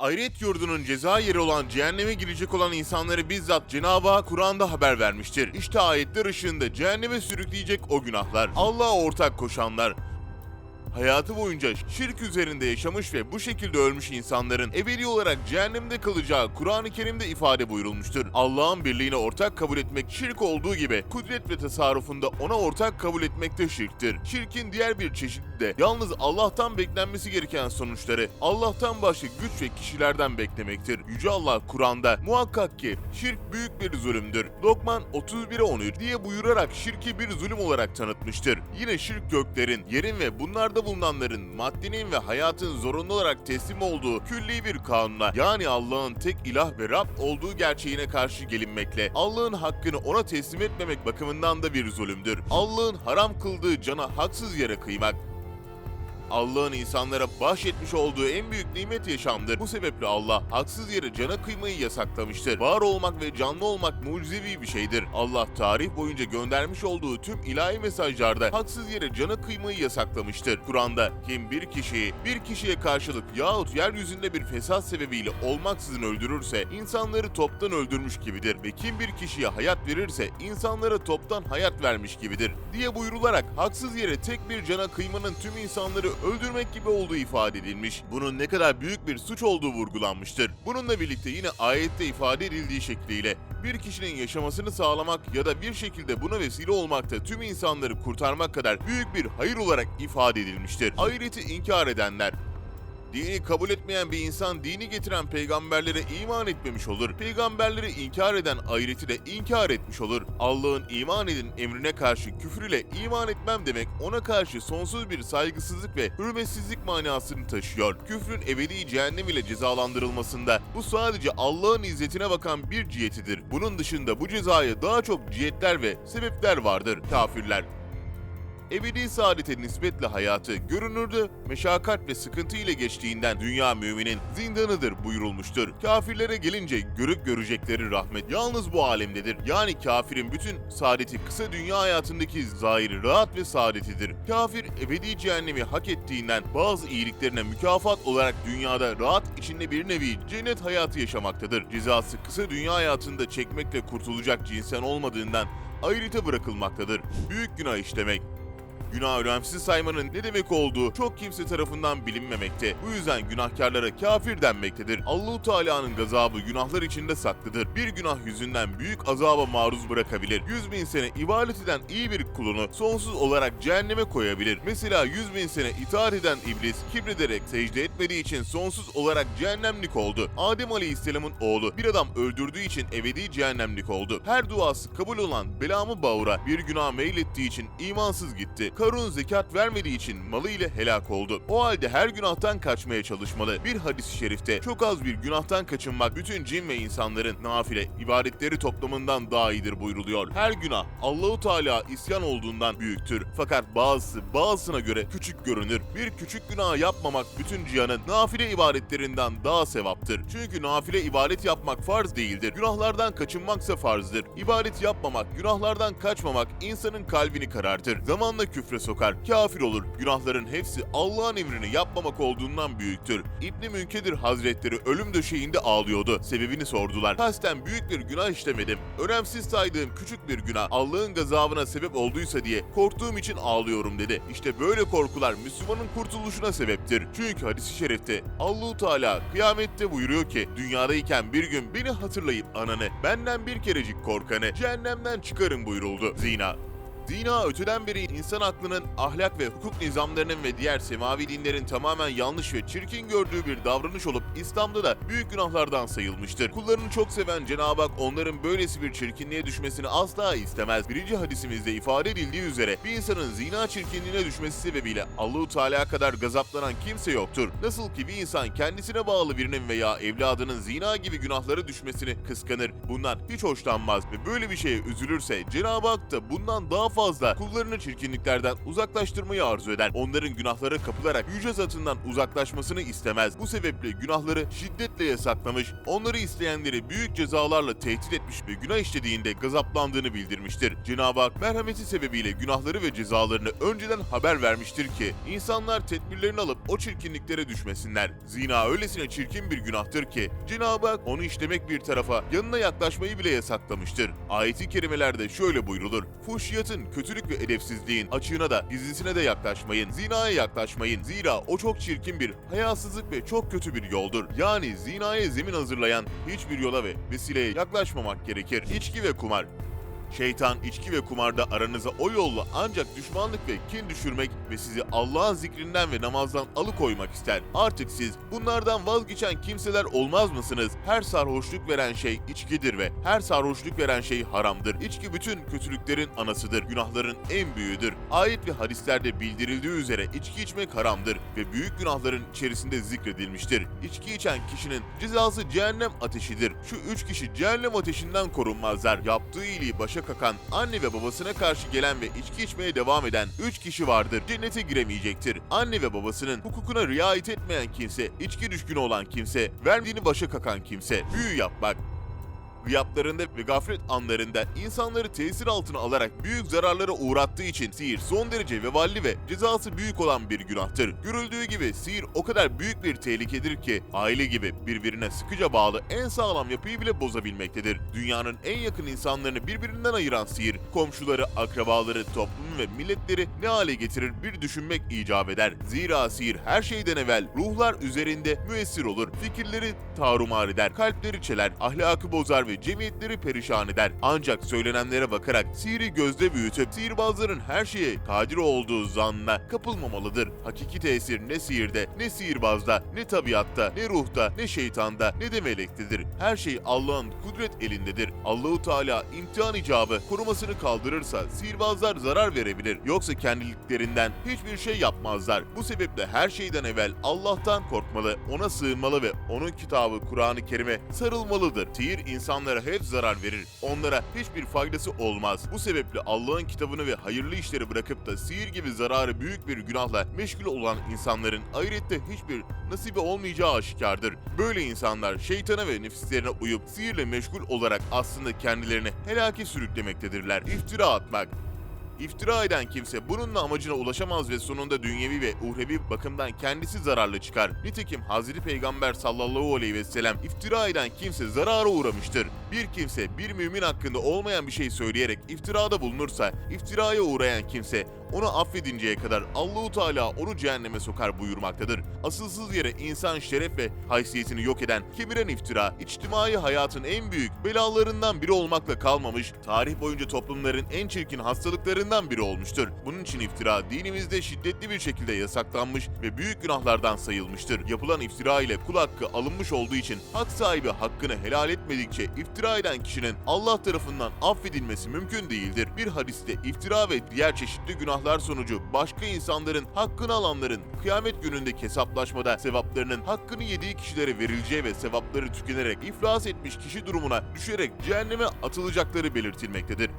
Ahiret yurdunun ceza yeri olan cehenneme girecek olan insanları bizzat Cenab-ı Hak Kur'an'da haber vermiştir. İşte ayetler ışığında cehenneme sürükleyecek o günahlar, Allah'a ortak koşanlar, hayatı boyunca şirk üzerinde yaşamış ve bu şekilde ölmüş insanların ebedi olarak cehennemde kalacağı Kur'an-ı Kerim'de ifade buyurulmuştur. Allah'ın birliğine ortak kabul etmek şirk olduğu gibi kudret ve tasarrufunda ona ortak kabul etmek de şirktir. Şirkin diğer bir çeşidi de yalnız Allah'tan beklenmesi gereken sonuçları Allah'tan başka güç ve kişilerden beklemektir. Yüce Allah Kur'an'da muhakkak ki şirk büyük bir zulümdür. Lokman 31'e 13 diye buyurarak şirki bir zulüm olarak tanıtmıştır. Yine şirk göklerin, yerin ve bunlarda bulunanların maddenin ve hayatın zorunlu olarak teslim olduğu külli bir kanuna yani Allah'ın tek ilah ve Rab olduğu gerçeğine karşı gelinmekle Allah'ın hakkını ona teslim etmemek bakımından da bir zulümdür. Allah'ın haram kıldığı cana haksız yere kıymak, Allah'ın insanlara bahşetmiş olduğu en büyük nimet yaşamdır. Bu sebeple Allah haksız yere cana kıymayı yasaklamıştır. Var olmak ve canlı olmak mucizevi bir şeydir. Allah tarih boyunca göndermiş olduğu tüm ilahi mesajlarda haksız yere cana kıymayı yasaklamıştır. Kur'an'da kim bir kişiyi bir kişiye karşılık yahut yeryüzünde bir fesat sebebiyle olmaksızın öldürürse insanları toptan öldürmüş gibidir ve kim bir kişiye hayat verirse insanlara toptan hayat vermiş gibidir diye buyurularak haksız yere tek bir cana kıymanın tüm insanları öldürmek gibi olduğu ifade edilmiş. Bunun ne kadar büyük bir suç olduğu vurgulanmıştır. Bununla birlikte yine ayette ifade edildiği şekliyle bir kişinin yaşamasını sağlamak ya da bir şekilde buna vesile olmak da tüm insanları kurtarmak kadar büyük bir hayır olarak ifade edilmiştir. Ahireti inkar edenler, Dini kabul etmeyen bir insan dini getiren peygamberlere iman etmemiş olur. Peygamberleri inkar eden ahireti de inkar etmiş olur. Allah'ın iman edin emrine karşı küfür ile iman etmem demek ona karşı sonsuz bir saygısızlık ve hürmetsizlik manasını taşıyor. Küfrün ebedi cehennem ile cezalandırılmasında bu sadece Allah'ın izzetine bakan bir cihetidir. Bunun dışında bu cezaya daha çok cihetler ve sebepler vardır. Kafirler, ebedi saadete nispetle hayatı görünürde meşakkat ve sıkıntı ile geçtiğinden dünya müminin zindanıdır buyurulmuştur. Kafirlere gelince görüp görecekleri rahmet yalnız bu alemdedir. Yani kafirin bütün saadeti kısa dünya hayatındaki zahiri rahat ve saadetidir. Kafir ebedi cehennemi hak ettiğinden bazı iyiliklerine mükafat olarak dünyada rahat içinde bir nevi cennet hayatı yaşamaktadır. Cezası kısa dünya hayatında çekmekle kurtulacak cinsen olmadığından ayrıta bırakılmaktadır. Büyük günah işlemek, Günah önemsiz saymanın ne demek olduğu çok kimse tarafından bilinmemekte. Bu yüzden günahkarlara kafir denmektedir. Allahu Teala'nın gazabı günahlar içinde saklıdır. Bir günah yüzünden büyük azaba maruz bırakabilir. Yüz bin sene ibadet eden iyi bir kulunu sonsuz olarak cehenneme koyabilir. Mesela yüz bin sene itaat eden iblis kibrederek secde etmediği için sonsuz olarak cehennemlik oldu. Adem Aleyhisselam'ın oğlu bir adam öldürdüğü için ebedi cehennemlik oldu. Her duası kabul olan Belamı Bağır'a bir günah meylettiği için imansız gitti. Karun zekat vermediği için malı ile helak oldu. O halde her günahtan kaçmaya çalışmalı. Bir hadis-i şerifte çok az bir günahtan kaçınmak bütün cin ve insanların nafile ibadetleri toplamından daha iyidir buyruluyor. Her günah Allahu Teala isyan olduğundan büyüktür. Fakat bazısı bazısına göre küçük görünür. Bir küçük günah yapmamak bütün cihanın nafile ibadetlerinden daha sevaptır. Çünkü nafile ibadet yapmak farz değildir. Günahlardan kaçınmaksa farzdır. İbadet yapmamak, günahlardan kaçmamak insanın kalbini karartır. Zamanla küfre sokar, kafir olur. Günahların hepsi Allah'ın emrini yapmamak olduğundan büyüktür. İbni Münkedir Hazretleri ölüm döşeğinde ağlıyordu. Sebebini sordular. Kasten büyük bir günah işlemedim. Önemsiz saydığım küçük bir günah Allah'ın gazabına sebep olduysa diye korktuğum için ağlıyorum dedi. İşte böyle korkular Müslümanın kurtuluşuna sebeptir. Çünkü hadis-i şerifte Allahu Teala kıyamette buyuruyor ki dünyadayken bir gün beni hatırlayıp ananı benden bir kerecik korkanı cehennemden çıkarın buyuruldu. Zina Zina öteden beri insan aklının ahlak ve hukuk nizamlarının ve diğer semavi dinlerin tamamen yanlış ve çirkin gördüğü bir davranış olup İslam'da da büyük günahlardan sayılmıştır. Kullarını çok seven Cenab-ı Hak onların böylesi bir çirkinliğe düşmesini asla istemez. Birinci hadisimizde ifade edildiği üzere bir insanın zina çirkinliğine düşmesi sebebiyle Allahu Teala kadar gazaplanan kimse yoktur. Nasıl ki bir insan kendisine bağlı birinin veya evladının zina gibi günahlara düşmesini kıskanır, bundan hiç hoşlanmaz ve böyle bir şeye üzülürse Cenab-ı Hak da bundan daha fazla kullarını çirkinliklerden uzaklaştırmayı arzu eder. Onların günahlara kapılarak yüce zatından uzaklaşmasını istemez. Bu sebeple günahları şiddetle yasaklamış, onları isteyenleri büyük cezalarla tehdit etmiş ve günah işlediğinde gazaplandığını bildirmiştir. Cenab-ı Hak merhameti sebebiyle günahları ve cezalarını önceden haber vermiştir ki insanlar tedbirlerini alıp o çirkinliklere düşmesinler. Zina öylesine çirkin bir günahtır ki Cenab-ı Hak onu işlemek bir tarafa yanına yaklaşmayı bile yasaklamıştır. Ayet-i kerimelerde şöyle buyrulur. Fuhşiyatın, kötülük ve edepsizliğin açığına da gizlisine de yaklaşmayın. Zinaya yaklaşmayın. Zira o çok çirkin bir hayasızlık ve çok kötü bir yoldur. Yani zinaya zemin hazırlayan hiçbir yola ve vesileye yaklaşmamak gerekir. İçki ve kumar. Şeytan içki ve kumarda aranıza o yolla ancak düşmanlık ve kin düşürmek ve sizi Allah'ın zikrinden ve namazdan alıkoymak ister. Artık siz bunlardan vazgeçen kimseler olmaz mısınız? Her sarhoşluk veren şey içkidir ve her sarhoşluk veren şey haramdır. İçki bütün kötülüklerin anasıdır, günahların en büyüğüdür. Ayet ve hadislerde bildirildiği üzere içki içmek haramdır ve büyük günahların içerisinde zikredilmiştir. İçki içen kişinin cezası cehennem ateşidir. Şu üç kişi cehennem ateşinden korunmazlar. Yaptığı iyiliği başa kakan, anne ve babasına karşı gelen ve içki içmeye devam eden üç kişi vardır. Cennete giremeyecektir. Anne ve babasının hukukuna riayet etmeyen kimse, içki düşkünü olan kimse, verdiğini başa kakan kimse, büyü yapmak, Gıyaplarında ve gaflet anlarında insanları tesir altına alarak büyük zararlara uğrattığı için sihir son derece veballi ve cezası büyük olan bir günahtır. Görüldüğü gibi sihir o kadar büyük bir tehlikedir ki aile gibi birbirine sıkıca bağlı en sağlam yapıyı bile bozabilmektedir. Dünyanın en yakın insanlarını birbirinden ayıran sihir, komşuları, akrabaları, toplumu ve milletleri ne hale getirir bir düşünmek icap eder. Zira sihir her şeyden evvel ruhlar üzerinde müessir olur, fikirleri tarumar eder, kalpleri çeler, ahlakı bozar ve cemiyetleri perişan eder. Ancak söylenenlere bakarak sihiri gözde büyütüp sihirbazların her şeye kadir olduğu zannına kapılmamalıdır. Hakiki tesir ne sihirde, ne sihirbazda, ne tabiatta, ne ruhta, ne şeytanda, ne de melektedir. Her şey Allah'ın kudret elindedir. Allahu Teala imtihan icabı korumasını kaldırırsa sihirbazlar zarar verebilir. Yoksa kendiliklerinden hiçbir şey yapmazlar. Bu sebeple her şeyden evvel Allah'tan korkmalı, ona sığınmalı ve onun kitabı Kur'an-ı Kerim'e sarılmalıdır. Sihir insanlara hep zarar verir. Onlara hiçbir faydası olmaz. Bu sebeple Allah'ın kitabını ve hayırlı işleri bırakıp da sihir gibi zararı büyük bir günahla meşgul olan insanların ahirette hiçbir nasibi olmayacağı aşikardır. Böyle insanlar şeytana ve nefislerine uyup sihirle meşgul olarak aslında kendilerini helake sürüklemektedirler. İftira atmak, İftira eden kimse bununla amacına ulaşamaz ve sonunda dünyevi ve uhrevi bakımdan kendisi zararlı çıkar. Nitekim Hazreti Peygamber sallallahu aleyhi ve sellem iftira eden kimse zarara uğramıştır. Bir kimse bir mümin hakkında olmayan bir şey söyleyerek iftirada bulunursa iftiraya uğrayan kimse onu affedinceye kadar Allahu Teala onu cehenneme sokar buyurmaktadır. Asılsız yere insan şeref ve haysiyetini yok eden, kemiren iftira, içtimai hayatın en büyük belalarından biri olmakla kalmamış, tarih boyunca toplumların en çirkin hastalıklarından biri olmuştur. Bunun için iftira dinimizde şiddetli bir şekilde yasaklanmış ve büyük günahlardan sayılmıştır. Yapılan iftira ile kul hakkı alınmış olduğu için hak sahibi hakkını helal etmedikçe iftira eden kişinin Allah tarafından affedilmesi mümkün değildir. Bir hadiste iftira ve diğer çeşitli günahlar sonucu başka insanların hakkını alanların kıyamet günündeki hesaplaşmada sevaplarının hakkını yediği kişilere verileceği ve sevapları tükenerek iflas etmiş kişi durumuna düşerek cehenneme atılacakları belirtilmektedir.